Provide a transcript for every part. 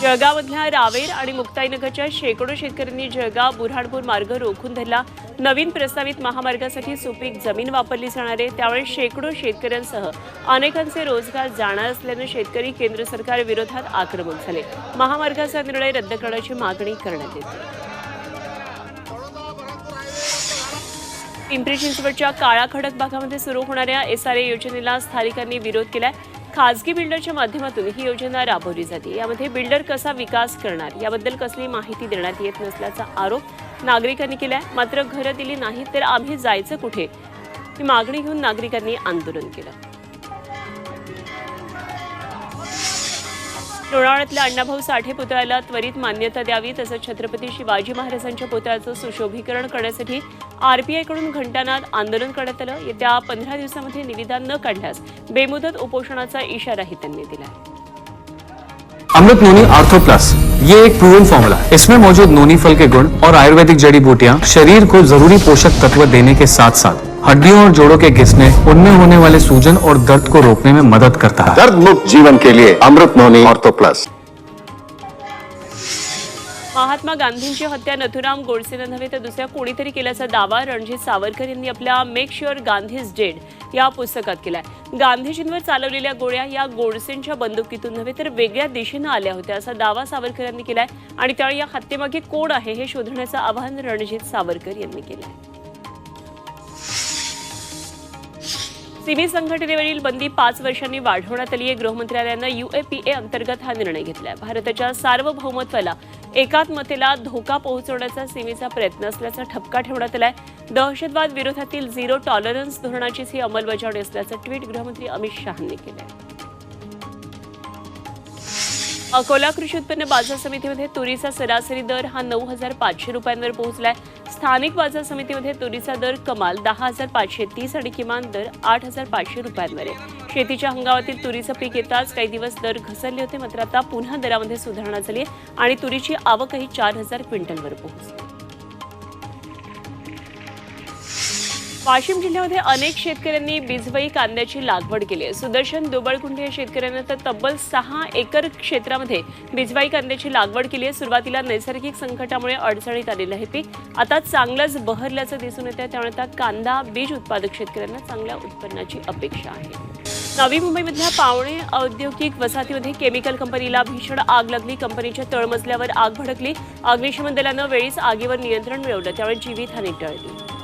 जळगावमधल्या रावेर आणि मुक्ताईनगरच्या शेकडो शेतकऱ्यांनी जळगाव बुऱ्हाणपूर मार्ग रोखून धरला. नवीन प्रस्तावित महामार्गासाठी सुपीक जमीन वापरली जाणार आहे. त्यामुळे शेकडो शेतकऱ्यांसह अनेकांचे रोजगार जाणार असल्यानं शेतकरी केंद्र सरकार विरोधात आक्रमक झाले. महामार्गाचा निर्णय रद्द करण्याची मागणी करण्यात येते. पिंपरी चिंचवडच्या काळा खडक भागामध्ये सुरू होणाऱ्या एसआरए योजनेला स्थानिकांनी विरोध केलाय. खाजगी बिल्डरच्या माध्यमातून ही योजना राबवली जाते. यामध्ये बिल्डर कसा विकास करणार? याबद्दल कसली माहिती देण्यात येत नसल्याचा आरोप नागरिकांनी केलाय. मात्र घरं दिली नाहीत तर आम्ही जायचं कुठे? ही मागणी घेऊन नागरिकांनी आंदोलन केलं. लोणावळ्यातल्या अण्णाभाऊ साठे पुतळ्याला त्वरित मान्यता द्यावी तसंच छत्रपती शिवाजी महाराजांच्या पुतळ्याचं सुशोभीकरण करण्यासाठी आरपीआयकडून घंटानाद आंदोलन करण्यात आलं. येत्या पंधरा दिवसामध्ये निविदा न काढल्यास बेमुदत उपोषणाचा इशाराही त्यांनी दिला अमृत नोनी आर्थो प्लस. ये एक प्रूवन फॉर्मूला इसमें मौजूद नोनी फल के गुण और आयुर्वेदिक जड़ी बूटियां शरीर को जरूरी पोषक तत्व देने के साथ साथ हड्डियों और जोड़ों के घिसने उनमें होने वाले सूजन और दर्द को रोकने में मदद करता है। दर्द मुक्त जीवन के लिए अमृत नोनी ऑर्थो प्लस। महात्मा गांधींची हत्या नथुराम गोडसेनं नव्हे तर दुसऱ्या कोणीतरी केल्याचा दावा रणजित सावरकर यांनी आपल्या मेक शुअर गांधीज डेड या पुस्तकात केलाय. गांधीजींवर चालवलेल्या गोळ्या या गोडसेंच्या बंदुकीतून नव्हे तर वेगळ्या दिशेनं आल्या होत्या असा दावा सावरकर यांनी केलाय आणि त्यावेळी या हत्येमागे कोण आहे हे शोधण्याचं आवाहन रणजित सावरकर यांनी केलंय. सिमी संघटनेवरील बंदी पाच वर्षांनी वाढवण्यात आली आहे. गृहमंत्रालयानं युएपीए अंतर्गत हा निर्णय घेतलाय. भारताच्या सार्वभौमत्वाला एकात्मतेला धोका पोहोचवण्याचा सिमीचा प्रयत्न असल्याचा ठपका ठेवण्यात आलाय. दहशतवाद विरोधातील झिरो टॉलरन्स धोरणाचीच ही अंमलबजावणी असल्याचं ट्विट गृहमंत्री अमित शहांनी केलं अकोला कृषी उत्पन्न बाजार समितीमध्ये तुरीचा सरासरी दर हा नऊ हजार पाचशे रुपयांवर पोहोचलाय. स्थानिक बाजार समितीमध्ये तुरीचा दर कमाल दहा हजार पाचशे तीस आणि किमान दर आठ हजार पाचशे रुपयांवर आहे. शेतीच्या हंगामातील तुरीचं पीक येताच काही दिवस दर घसरले होते मात्र आता पुन्हा दरामध्ये सुधारणा झाली आहे आणि तुरीची आवकही चार हजार क्विंटलवर पोहोचली. वाशिम जिल्ह्यामध्ये अनेक शेतकऱ्यांनी बिजवई कांद्याची लागवड केली आहे. सुदर्शन दुबळकुंडे या शेतकऱ्यांना तर तब्बल सहा एकर क्षेत्रामध्ये बिजवाई कांद्याची लागवड केली आहे. सुरुवातीला नैसर्गिक संकटामुळे अडचणीत आलेलं आहे पीक आता चांगलंच बहरल्याचं दिसून येतं त्यामुळे आता कांदा बीज उत्पादक शेतकऱ्यांना चांगल्या उत्पन्नाची अपेक्षा आहे. नवी मुंबईमधल्या पावणे औद्योगिक वसाहतीमध्ये केमिकल कंपनीला भीषण आग लागली. कंपनीच्या तळमजल्यावर आग भडकली. अग्निशमन दलानं वेळीच आगीवर नियंत्रण मिळवलं. त्यामुळे जीवितहानी टळली.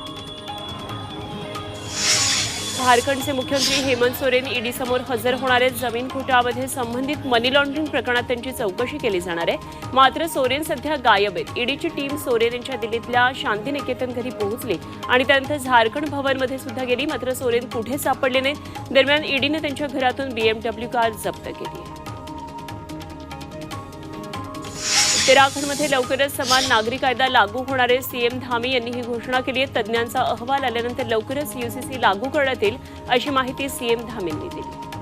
झारखंडचे मुख्यमंत्री हेमंत सोरेन ईडी समोर हजर होणार आहेत जमीन घोटाळ्यामध्ये संबंधित मनी लॉन्ड्रिंग प्रकरणात त्यांची चौकशी केली जाणार आहे. मात्र सोरेन सध्या गायब आहेत. ईडीची टीम सोरेन यांच्या दिल्लीतल्या शांतिनिकेतन घरी पोहोचली आणि त्यानंतर झारखंड भवनमध्ये सुद्धा गेली. मात्र सोरेन कुठे सापडले नाहीत. दरम्यान ईडीनं त्यांच्या घरातून बीएमडब्ल्यू कार जप्त केली आहे. उत्तराखंडमध्ये लवकरच समान नागरी कायदा लागू होणारे सीएम धामी यांनी ही घोषणा केली आहे. तज्ज्ञांचा अहवाल आल्यानंतर लवकरच युसीसी लागू करण्यात येईल अशी माहिती सीएम धामींनी दिली.